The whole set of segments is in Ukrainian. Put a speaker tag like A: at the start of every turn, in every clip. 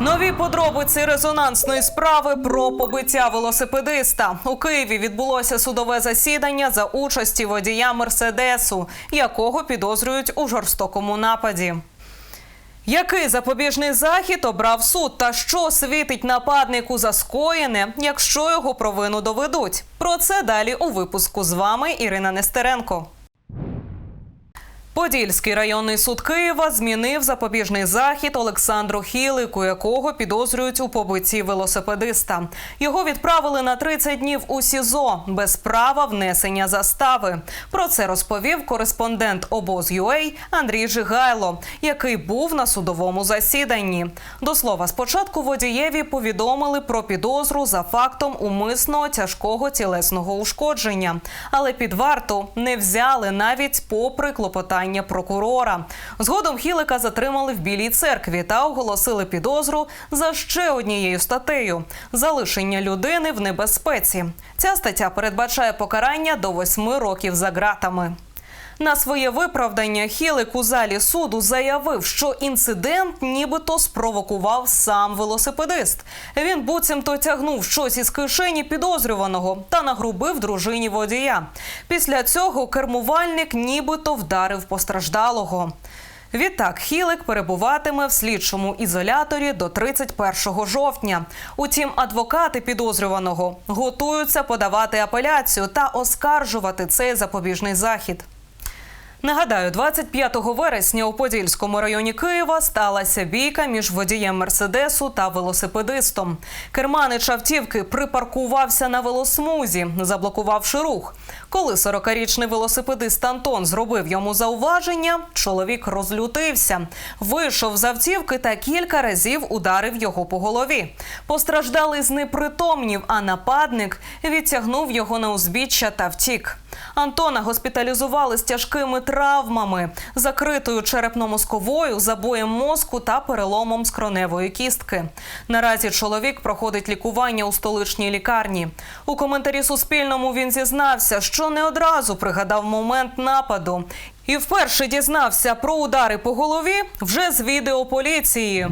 A: Нові подробиці резонансної справи про побиття велосипедиста у Києві відбулося судове засідання за участі водія Мерседесу, якого підозрюють у жорстокому нападі. Який запобіжний захід обрав суд та що світить нападнику за скоєне, якщо його провину доведуть? Про це далі у випуску з вами Ірина Нестеренко. Подільський районний суд Києва змінив запобіжний захід Олександру Хілику, якого підозрюють у побитті велосипедиста. Його відправили на 30 днів у СІЗО без права внесення застави. Про це розповів кореспондент обоз обоз.ua Андрій Жигайло, який був на судовому засіданні. До слова, спочатку водієві повідомили про підозру за фактом умисного тяжкого тілесного ушкодження, але під варту не взяли навіть попри клопотання прокурора. Згодом Хілика затримали в Білій церкві та оголосили підозру за ще однією статтею залишення людини в небезпеці. Ця стаття передбачає покарання до восьми років за ґратами. На своє виправдання Хілик у залі суду заявив, що інцидент нібито спровокував сам велосипедист. Він буцімто тягнув щось із кишені підозрюваного та нагрубив дружині водія. Після цього кермувальник нібито вдарив постраждалого. Відтак Хілик перебуватиме в слідчому ізоляторі до 31 жовтня. Утім, адвокати підозрюваного готуються подавати апеляцію та оскаржувати цей запобіжний захід. Нагадаю, 25 вересня у Подільському районі Києва сталася бійка між водієм Мерседесу та велосипедистом. Керманич автівки припаркувався на велосмузі, заблокувавши рух. Коли 40-річний велосипедист Антон зробив йому зауваження, чоловік розлютився, вийшов з автівки та кілька разів ударив його по голові. Постраждалий знепритомнів, а нападник відтягнув його на узбіччя та втік. Антона госпіталізували з тяжкими травмами, закритою черепно-мозковою, забоєм мозку та переломом скроневої кістки. Наразі чоловік проходить лікування у столичній лікарні. У коментарі Суспільному він зізнався, що не одразу пригадав момент нападу. І вперше дізнався про удари по голові вже з відео поліції.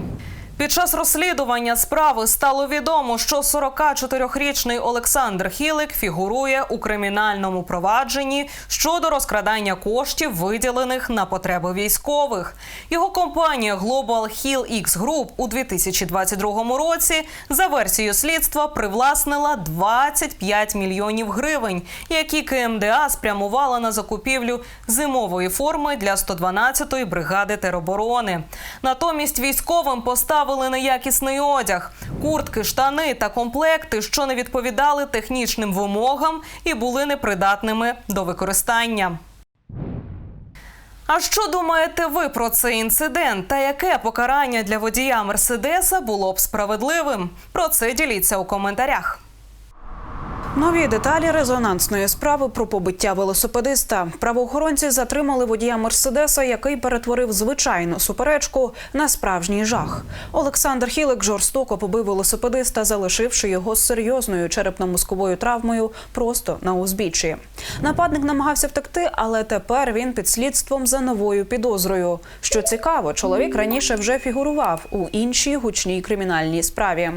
A: Під час розслідування справи стало відомо, що 44-річний Олександр Хілик фігурує у кримінальному провадженні щодо розкрадання коштів, виділених на потреби військових. Його компанія Global Hill X Group у 2022 році за версією слідства привласнила 25 мільйонів гривень, які КМДА спрямувала на закупівлю зимової форми для 112-ї бригади тероборони. Натомість військовим поставили неякісний одяг, куртки, штани та комплекти, що не відповідали технічним вимогам і були непридатними до використання. А що думаєте ви про цей інцидент? Та яке покарання для водія Мерседеса було б справедливим? Про це діліться у коментарях.
B: Нові деталі резонансної справи про побиття велосипедиста. Правоохоронці затримали водія Мерседеса, який перетворив звичайну суперечку на справжній жах. Олександр Хілик жорстоко побив велосипедиста, залишивши його з серйозною черепно-мозковою травмою просто на узбіччі. Нападник намагався втекти, але тепер він під слідством за новою підозрою. Що цікаво, чоловік раніше вже фігурував у іншій гучній кримінальній справі.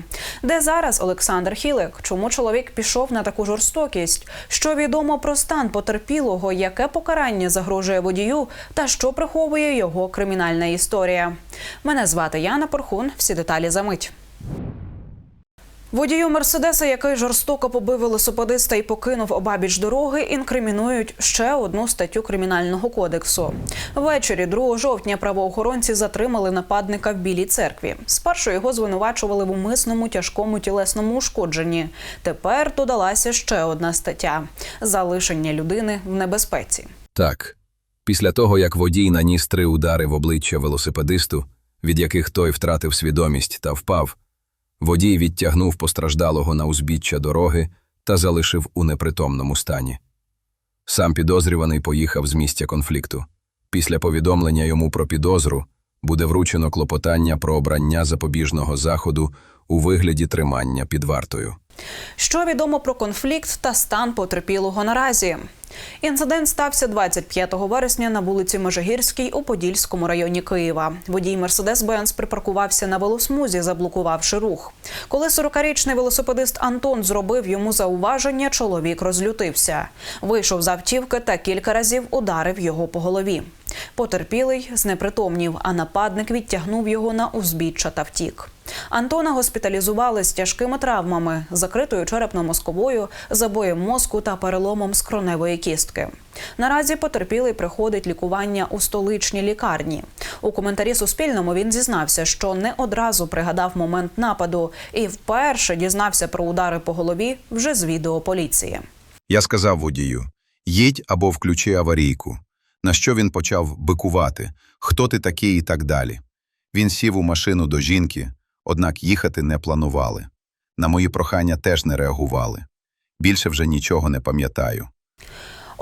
B: Де зараз Олександр Хілик? Чому чоловік пішов на таку жорстокість? Що відомо про стан потерпілого, яке покарання загрожує водію, та що приховує його кримінальна історія? Мене звати Яна Порхун. Всі деталі за мить. Водію Мерседеса, який жорстоко побив велосипедиста і покинув обабіч дороги, інкримінують ще одну статтю кримінального кодексу. Ввечері 2 жовтня правоохоронці затримали нападника в Білій церкві. Спершу його звинувачували в умисному тяжкому тілесному ушкодженні. Тепер додалася ще одна стаття залишення людини в небезпеці.
C: Так. Після того, як водій наніс три удари в обличчя велосипедисту, від яких той втратив свідомість та впав, водій відтягнув постраждалого на узбіччя дороги та залишив у непритомному стані. Сам підозрюваний поїхав з місця конфлікту. Після повідомлення йому про підозру буде вручено клопотання про обрання запобіжного заходу у вигляді тримання під вартою.
B: Що відомо про конфлікт та стан потерпілого наразі? Інцидент стався 25 вересня на вулиці Межигірській у Подільському районі Києва. Водій Мерседес-Бенц припаркувався на велосмузі, заблокувавши рух. Коли 40-річний велосипедист Антон зробив йому зауваження, чоловік розлютився. Вийшов з автівки та кілька разів ударив його по голові. Потерпілий знепритомнів, а нападник відтягнув його на узбіччя та втік. Антона госпіталізували з тяжкими травмами, закритою черепно-мозковою, забоєм мозку та переломом скроневої кістки. Наразі потерпілий приходить лікування у столичній лікарні. У коментарі Суспільному він зізнався, що не одразу пригадав момент нападу і вперше дізнався про удари по голові вже з відео поліції.
C: Я сказав водію: їдь або включи аварійку. На що він почав бикувати, хто ти такий і так далі. Він сів у машину до жінки, однак їхати не планували. На мої прохання теж не реагували. Більше вже нічого не пам'ятаю.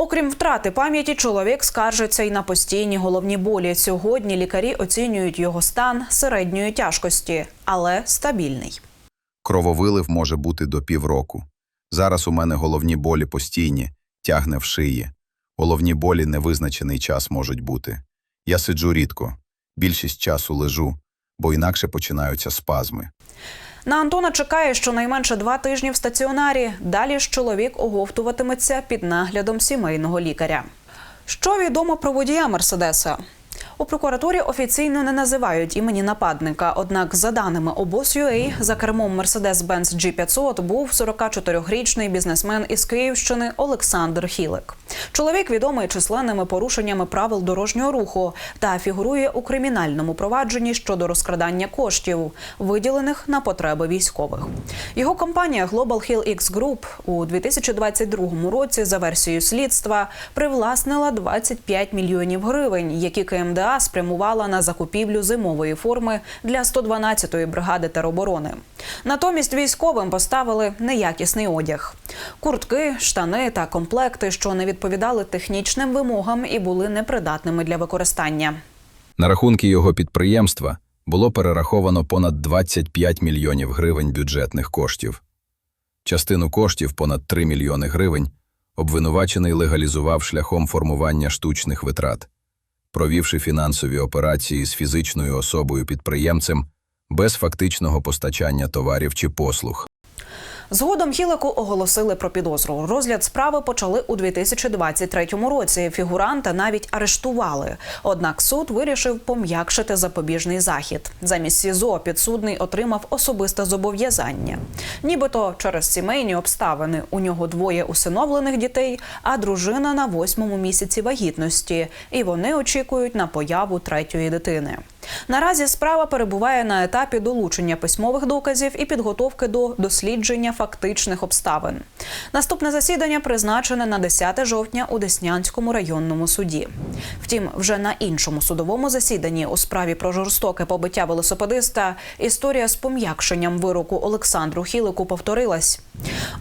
B: Окрім втрати пам'яті, чоловік скаржиться й на постійні головні болі. Сьогодні лікарі оцінюють його стан середньої тяжкості, але стабільний.
C: Крововилив може бути до півроку. Зараз у мене головні болі постійні, тягне в шиї. Головні болі невизначений час можуть бути. Я сиджу рідко, більшість часу лежу, бо інакше починаються спазми.
B: На Антона чекає щонайменше два тижні в стаціонарі. Далі ж чоловік оговтуватиметься під наглядом сімейного лікаря. Що відомо про водія Мерседеса? У прокуратурі офіційно не називають імені нападника. Однак, за даними обоз.ua, за кермом Mercedes-Benz G500 був 44-річний бізнесмен із Київщини Олександр Хілик. Чоловік відомий численними порушеннями правил дорожнього руху та фігурує у кримінальному провадженні щодо розкрадання коштів, виділених на потреби військових. Його компанія Global Hill X Group у 2022 році за версією слідства привласнила 25 мільйонів гривень, які КМДА спрямувала на закупівлю зимової форми для 112-ї бригади тероборони. Натомість військовим поставили неякісний одяг: куртки, штани та комплекти, що не відповідали технічним вимогам і були непридатними для використання.
C: На рахунки його підприємства було перераховано понад 25 мільйонів гривень бюджетних коштів. Частину коштів, понад 3 мільйони гривень, обвинувачений легалізував шляхом формування штучних витрат, провівши фінансові операції з фізичною особою-підприємцем без фактичного постачання товарів чи послуг.
B: Згодом Хілику оголосили про підозру. Розгляд справи почали у 2023 році. Фігуранта навіть арештували. Однак суд вирішив пом'якшити запобіжний захід. Замість СІЗО підсудний отримав особисте зобов'язання. Нібито через сімейні обставини у нього двоє усиновлених дітей, а дружина на восьмому місяці вагітності, і вони очікують на появу третьої дитини. Наразі справа перебуває на етапі долучення письмових доказів і підготовки до дослідження фактичних обставин. Наступне засідання призначене на 10 жовтня у Деснянському районному суді. Втім, вже на іншому судовому засіданні у справі про жорстоке побиття велосипедиста історія з пом'якшенням вироку Олександру Хілику повторилась.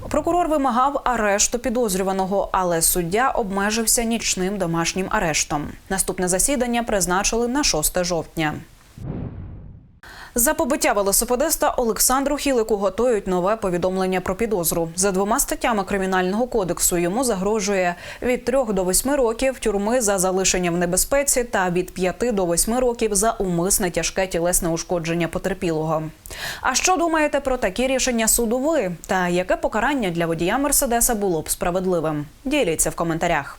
B: Прокурор вимагав арешту підозрюваного, але суддя обмежився нічним домашнім арештом. Наступне засідання призначили на 6 жовтня. За побиття велосипедиста Олександру Хілику готують нове повідомлення про підозру. За двома статтями кримінального кодексу йому загрожує від 3 до 8 років тюрми за залишення в небезпеці та від 5 до 8 років за умисне тяжке тілесне ушкодження потерпілого. А що думаєте про такі рішення суду ви? Та яке покарання для водія Мерседеса було б справедливим? Діліться в коментарях.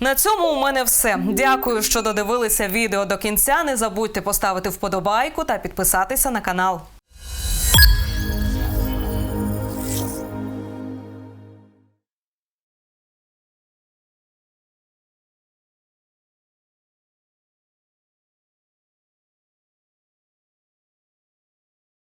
A: На цьому у мене все. Дякую, що додивилися відео до кінця. Не забудьте поставити вподобайку та підписатися на канал.